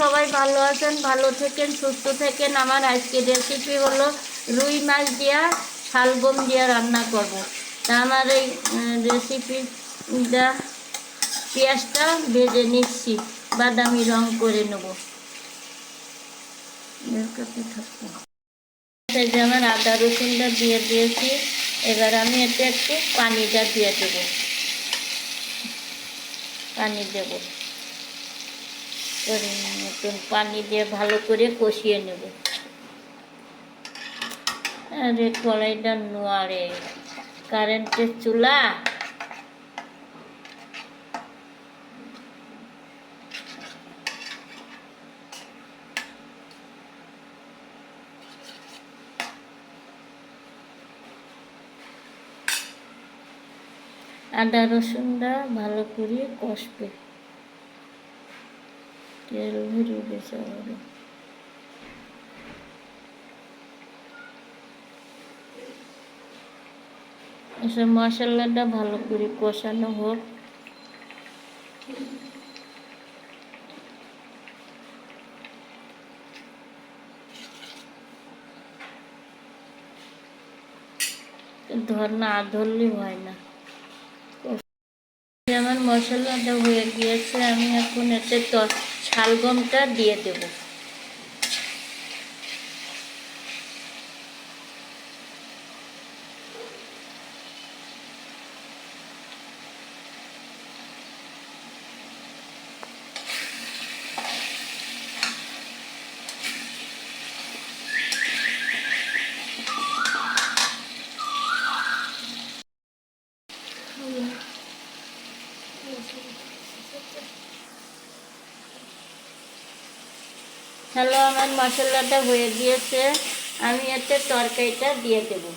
সবাই ভালো আছেন, ভালো থাকেন, সুস্থ থাকেন। আমার আজকে রেসিপি হলো রুই মাছ দিয়া শালগম দিয়া রান্না করব। তা আমার এই রেসিপিটা পেঁয়াজটা ভেজে নিচ্ছি, বাদামি রং করে নেব। আমার আদা রসুনটা দিয়ে দিয়েছি, এবার আমি এতে একটু পানিটা দিয়ে দেবো। পানি দেবো। পরিমাণ মতন পানি দিয়ে ভালো করে কষিয়ে নেব। আরে কড়াইটা নোয়ারে কারেন্টের চুলা। আদা রসুনটা ভালো করে কষবে। ভরে গেছে আবারও এসব মশলাটা ভালো করে কষানো হোক। ধর না ধরলেই হয় না। আমার মশলাটা হয়ে গিয়েছে, আমি এখন এতে শালগমটা দিয়ে দেব। হ্যালো, আমার মশলাটা হয়ে গিয়েছে। আমি এতে তরকারিটা দিয়ে দেবো।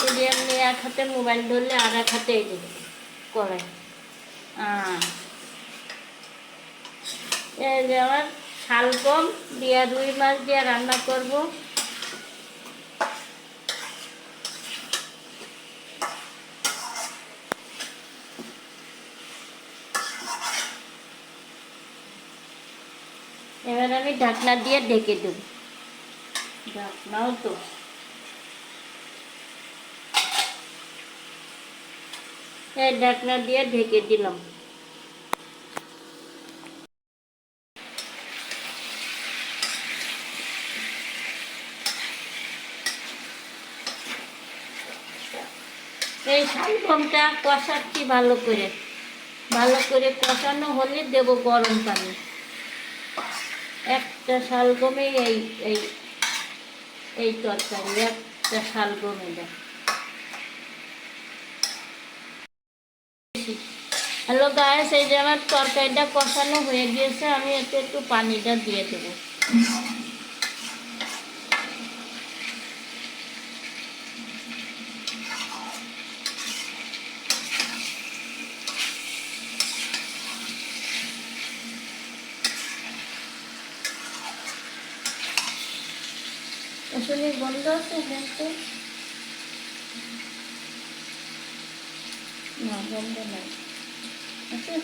যদি এমনি এক হাতে মোবাইল ধরলে আর এক হাতে এই দেবো কড়াই। এই যে আমার শালগম দিয়ে রুই মাছ দিয়ে রান্না করব। এবার আমি ঢাকনা দিয়ে ঢেকে দেব। ঢাকনাও তো। এই ঢাকনা দিয়ে ঢেকে দিলাম। এই শালগমটা কষাচ্ছি ভালো করে। ভালো করে কষানো হলে দেব গরম পানি। একটা শালগমে এই এই এই তরকারি, একটা শালগমে দেয় হ্যালো গায়ে এই যে আমার তরকারিটা কষানো হয়ে গিয়েছে, আমি একটু একটু পানিটা দিয়ে দেবো। আসলে বন্ধ আছে কিন্তু না। বন্ধ নাই আছে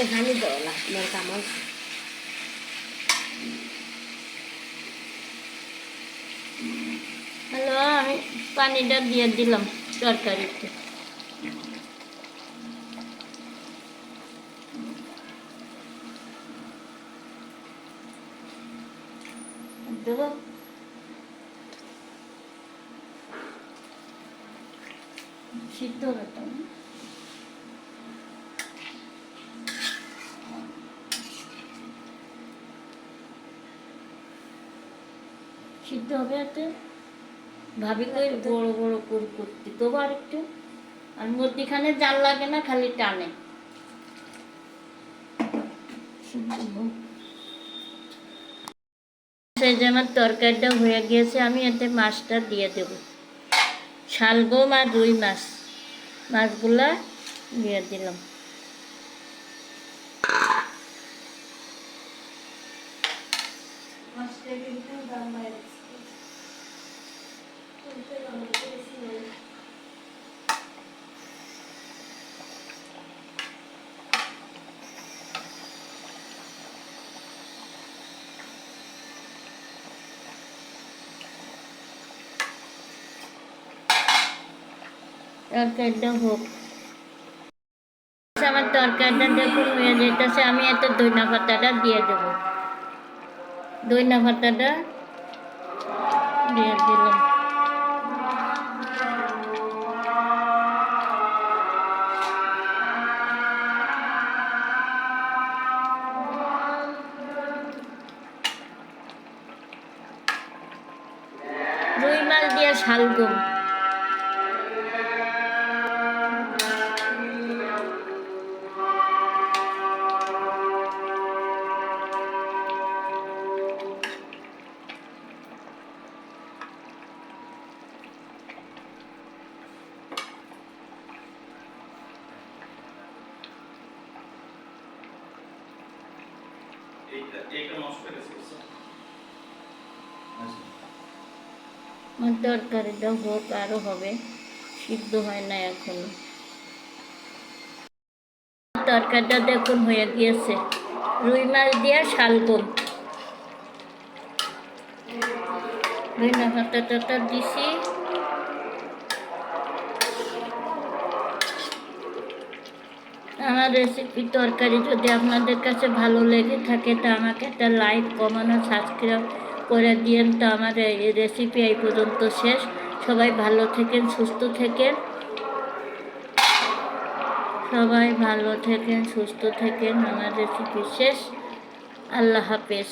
এখানে দলা আমার কামাল। হ্যালো, আমি পানিটা দিয়ে দিলাম তরকারিতে। দেবো? সিদ্ধ হতো সিদ্ধ হবে এতে। ভাবি কই বড় বড় করে করতে তবু আর একটু আর মধ্যিখানে জাল লাগে না খালি টানে। সিদ্ধ হোক। সেই যে আমার তরকারিটা হয়ে গিয়েছে, আমি এতে মাছটা দিয়ে দেব। শালগম আর রুই মাছ। মাছগুলা দিয়ে দিলাম। তরকারিটা হোক। আমার তরকারিটা দেখুন হয়ে যেতেছে, আমি এত দইনা পাতাটা দিয়ে দেব। দইনা পাতাটা দিয়ে দিলাম। শালগম। আমার তরকারিটা হোক আরও হবে। সিদ্ধ হয় না এখনও। তরকারিটা দেখুন হয়ে গিয়েছে। রুই মাছ দিয়ে শালগম পাতা দিছি। আমার রেসিপি তরকারি যদি আপনাদের কাছে ভালো লেগে থাকে, তা আমাকে একটা লাইক কমানো সাবস্ক্রাইব করে দিয়েন। তো আমার এই রেসিপি এই পর্যন্ত শেষ। সবাই ভালো থেকেন, সুস্থ থেকেন। সবাই ভালো থেকেন, সুস্থ থেকেন। আমার রেসিপি শেষ। আল্লাহ হাফেজ।